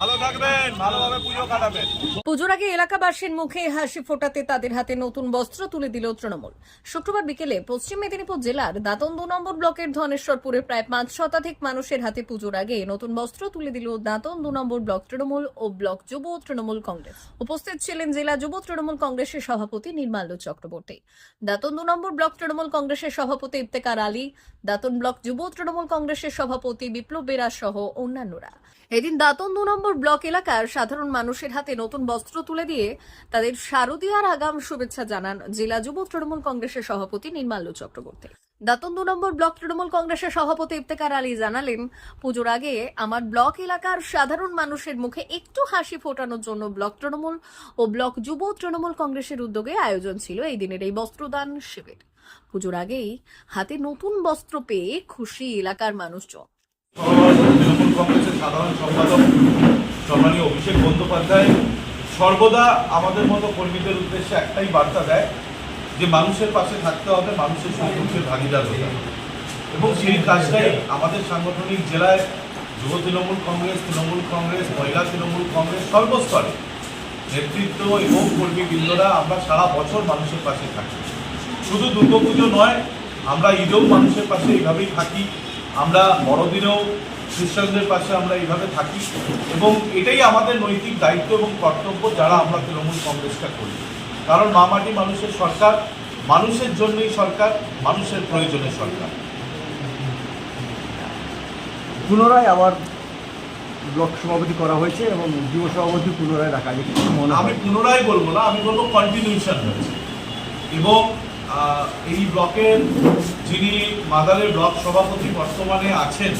ভালো পুজোর আগে এলাকাবাসীর মুখে হাসি ফোটাতে তাদের হাতে নতুন বস্ত্র তুলে দিল তৃণমূল। শুক্রবার বিকেলে পশ্চিম মেদিনীপুর জেলার দাতন দু নম্বর ব্লকের ধনেশ্বরপুরে প্রায় পাঁচ শতাধিক মানুষের হাতে পুজোর আগে নতুন বস্ত্র তুলে দিল দাঁতন দু নম্বর ব্লক তৃণমূল ও ব্লক যুব তৃণমূল কংগ্রেস। উপস্থিত ছিলেন জেলা যুব তৃণমূল কংগ্রেসের সভাপতি নির্মাল্য চক্রবর্তী। দাঁতন দু নম্বর ব্লক তৃণমূল কংগ্রেসের সভাপতি ইফতেকার আলী দাঁতন ব্লক যুব তৃণমূল কংগ্রেসের সভাপতি বিপ্লব বেরা সহ অন্যান্যরা। এদিন দাঁতন দু নম্বর ব্লক এলাকার সাধারণ মানুষের হাতে নতুন বস্ত্র তুলে দিয়ে তাদের শারদীয়ার আগাম শুভেচ্ছা জানান জেলা যুব তৃণমূল কংগ্রেসের সভাপতি নির্মাল্য চক্রবর্তী। দাতন দু নম্বর ব্লক তৃণমূল কংগ্রেসের সভাপতি ইফতেকার আলী জানালেন, পুজোর আগে আমার ব্লক এলাকার সাধারণ মানুষের মুখে একটু হাসি ফোটানোর জন্য ব্লক তৃণমূল ও ব্লক যুব তৃণমূল কংগ্রেসের উদ্যোগে আয়োজন ছিল এই দিনের এই বস্ত্রদান শিবির। পুজোর আগেই হাতে নতুন বস্ত্র পেয়ে খুশি এলাকার মানুষজন। কংগ্রেসের সাধারণ সম্পাদক সম্মানীয় অভিষেক বন্দ্যোপাধ্যায় সর্বদা আমাদের মতো কর্মীদের উদ্দেশ্যে একটাই বার্তা দেয় যে মানুষের পাশে থাকতে হবে, মানুষের দুঃখের ভাগিদার হতে হবে। এবং সেই কাজটাই আমাদের সাংগঠনিক জেলায় যুব তৃণমূল কংগ্রেস তৃণমূল কংগ্রেস, মহিলা তৃণমূল কংগ্রেস সর্বস্তরে নেতৃত্ব এবং কর্মীবৃন্দরা আমরা সারা বছর মানুষের পাশে থাকি। শুধু দুর্গাপুজো নয়, আমরা ঈদেও মানুষের পাশে এইভাবেই থাকি। আমরা বড়দিনেও খ্রিস্টানদের পাশে আমরা এইভাবে থাকি এবং এটাই আমাদের নৈতিক দায়িত্ব এবং কর্তব্য যারা আমরা তৃণমূল কংগ্রেসটা করি। কারণ মা মাটি মানুষের সরকার মানুষের জন্যই সরকার মানুষের প্রয়োজনে সরকার। পুনরায় আবার ব্লক সভাপতি করা হয়েছে এবং যুব সভাপতি পুনরায় রাখা হয়েছে আমি পুনরায় বলব না আমি বলব কন্টিনিউশন হয়েছে। এবং এই ব্লকের যিনি মাদারের ব্লক সভাপতি বর্তমানে আছেন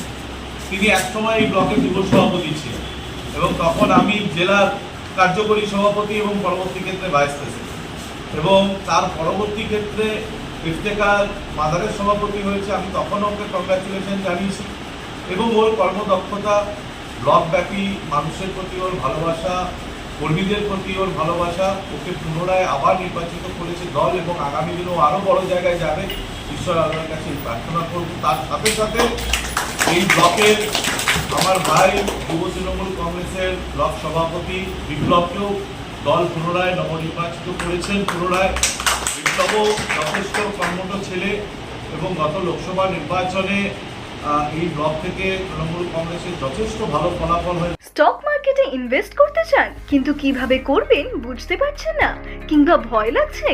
তিনি একসময় এই ব্লকের যুব সভাপতি ছিলেন এবং তখন আমি জেলার কার্যকরী সভাপতি এবং পরবর্তী ক্ষেত্রে ভাইস প্রেসিডেন্ট এবং তার পরবর্তী ক্ষেত্রে ইফতেকার মাদারের সভাপতি হয়েছে। আমি তখন ওকে কংগ্রাচুলেশন জানিয়েছি এবং ওর কর্মদক্ষতা, ব্লকব্যাপী মানুষের প্রতি ওর ভালোবাসা, কর্মীদের প্রতি ওর ভালোবাসা, ওকে পুনরায় আবার নির্বাচিত করেছে দল এবং আগামী দিনেও আরও বড় জায়গায় যাবে। ঈশ্বর আল্লাহর কাছে প্রার্থনা করব। তার সাথে সাথে এই ব্লকের আমার ভাই যুব তৃণমূল কংগ্রেসের ব্লক সভাপতি বিপ্লবকেও দল পুনরায় নবনির্বাচিত করেছেন, পুনরায় বিপ্লবও যথেষ্ট কর্মঠ ছেলে এবং গত লোকসভা নির্বাচনে এই ব্লক থেকে তৃণমূল কংগ্রেসের যথেষ্ট ভালো ফলাফল হয়েছে স্টক মার্কেটে ইনভেস্ট করতে চান, কিন্তু কীভাবে করবেন বুঝতে পারছেন না, কিংবা ভয় লাগছে?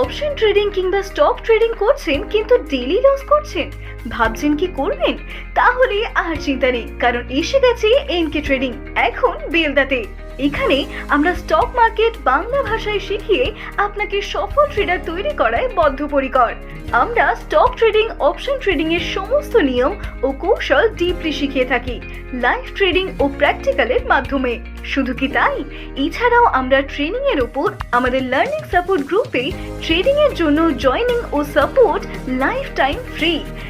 অপশন ট্রেডিং কিংবা স্টক ট্রেডিং করছেন, কিন্তু ডেলি লস করছেন। ভাবছেন কি করবেন? তাহলে আর চিন্তা নেই, কারণ এসে গেছে এনকে ট্রেডিং, এখন বেলদাতে। এখানে আমরা স্টক মার্কেট বাংলা ভাষায় শিখিয়ে আপনাকে সফল ট্রেডার তৈরি করায় বদ্ধপরিকর। আমরা স্টক ট্রেডিং অপশন ট্রেডিং এর সমস্ত নিয়ম ও কৌশল ডিপলি শিখিয়ে থাকি লাইভ ট্রেডিং ও প্র্যাকটিক্যালের মাধ্যমে। শুধু কি তাই? এছাড়াও আমরা ট্রেনিং এর উপর আমাদের লার্নিং সাপোর্ট গ্রুপে ট্রেডিং এর জন্য জয়েনিং ও সাপোর্ট লাইফ টাইম ফ্রি